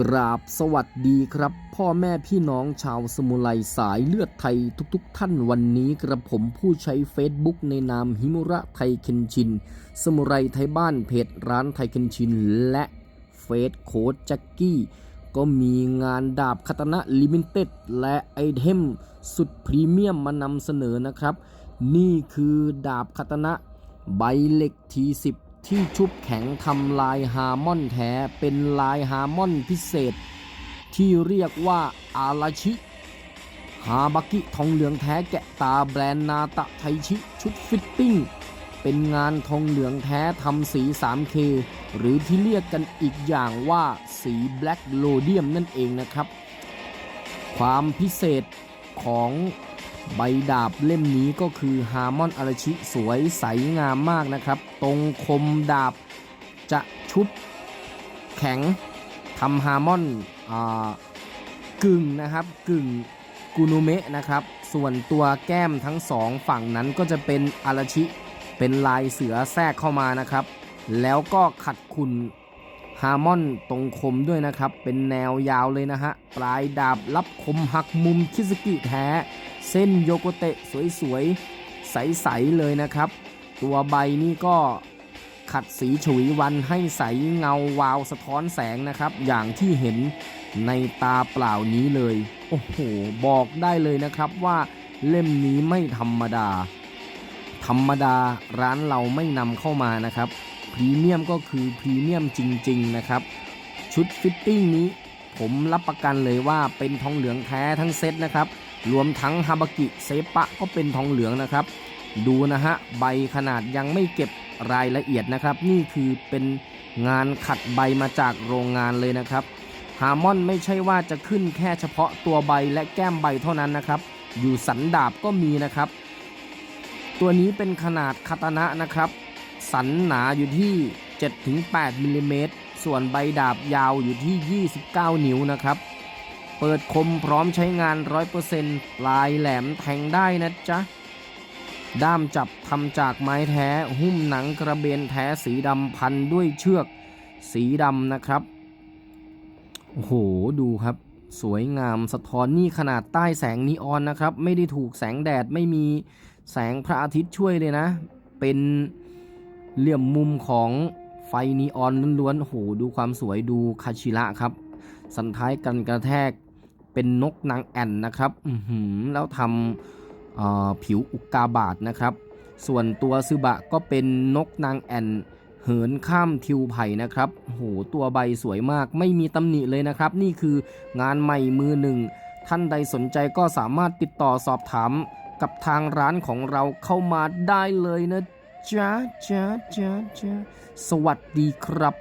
กราบสวัสดีครับ พ่อแม่พี่น้องชาวสมุไรสายเลือดไทยทุกๆ ท่านวันนี้กระผมผู้ใช้ Facebook ในนามฮิมุระไทยเคนชิน สมุไรไทยบ้านเพจร้านไทยเคนชิน และเฟสโค้ดแจ็กกี้ ก็มีงานดาบคาตนะลิมิเต็ดและไอเทมสุดพรีเมียมมานำเสนอนะครับ นี่คือดาบคาตนะใบเหล็กทีสิบ ที่ชุบแข็งทำลายฮาร์มอนแท้เป็นลายฮาร์มอนพิเศษ ที่เรียกว่าอาราชิฮาบากิทองเหลืองแท้แกะตาแบรนด์นาตะไทชิชุดฟิตติ้ง เป็นงานทองเหลืองแท้ทำสี 3K หรือที่เรียกกันอีกอย่างว่าสีแบล็กโลเดียมนั่นเองนะครับ ความพิเศษของ ใบดาบเล่มนี้ก็คือฮาร์มอนอาราชิสวยใสงามมากนะครับ ตรงคมดาบจะชุบแข็งทำฮาร์มอนกึ่งนะครับกึ่งกุนุเมะนะครับ ส่วนตัวแก้มทั้งสองฝั่งนั้นก็จะเป็นอาราชิ เป็นลายเสือแทรกเข้ามานะครับ แล้วก็ขัดขุนฮาร์มอนตรงคมด้วยนะครับ เป็นแนวยาวเลยนะฮะ ปลายดาบรับคมหักมุมคิสกิแท้ เส้นโยโกเตะสวยๆ ใสๆเลยนะครับ ตัวใบนี่ก็ขัดสีฉวีวันให้ใสเงาวาวสะท้อนแสงนะครับ อย่างที่เห็นในตาเปล่านี้เลย โอ้โห บอกได้เลยนะครับว่าเล่มนี้ไม่ธรรมดา ธรรมดาร้านเราไม่นำเข้ามานะครับ พรีเมียมก็คือพรีเมียมจริง ๆ นะครับ ชุดฟิตติ้งนี้ผมรับประกันเลยว่าเป็นทองเหลืองแท้ทั้งเซตนะครับ รวมทั้งฮาบากิเซปะก็เป็นทองเหลืองนะครับ ดูนะฮะใบขนาดยังไม่เก็บรายละเอียดนะครับ นี่คือเป็นงานขัดใบมาจากโรงงานเลยนะครับฮาร์มอนไม่ใช่ว่าจะขึ้นแค่เฉพาะตัวใบและแก้มใบเท่านั้นนะครับ อยู่สันดาบก็มีนะครับ ตัวนี้เป็นขนาดคาตานะนะครับ สันหนาอยู่ที่ 7-8มิลลิเมตรส่วนใบดาบยาวอยู่ที่ 29 นิ้วนะครับ ปิดคมพร้อมใช้งาน 100%ปลายแหลมแทงได้นะจ๊ะ ด้ามจับทำจากไม้แท้ หุ้มหนังกระเบนแท้สีดำพันด้วยเชือกสีดำนะครับ โอ้โห ดูครับ สวยงามสะท้อนนี่ขนาดใต้แสงนีออนนะครับ ไม่ได้ถูกแสงแดดไม่มีแสงพระอาทิตย์ช่วยเลยนะ เป็นเหลี่ยมมุมของไฟนีออนล้วนๆโอ้โหดูความสวยดูคาชิระครับ สันท้ายกันกระแทก เป็นนกนางแอ่นนะครับแล้วทำผิวอุกกาบาตนะครับ ส่วนตัวซึบะก็เป็นนกนางแอ่นเหินข้ามทิวไผ่นะครับโอ้โหตัวใบสวยมากไม่มีตำหนิเลยนะครับ นี่คืองานใหม่มือหนึ่ง ท่านใดสนใจก็สามารถติดต่อสอบถามกับทางร้านของเราเข้ามาได้เลยนะจ๊ะจ๊ะจ๊ะจ๊ะสวัสดีครับ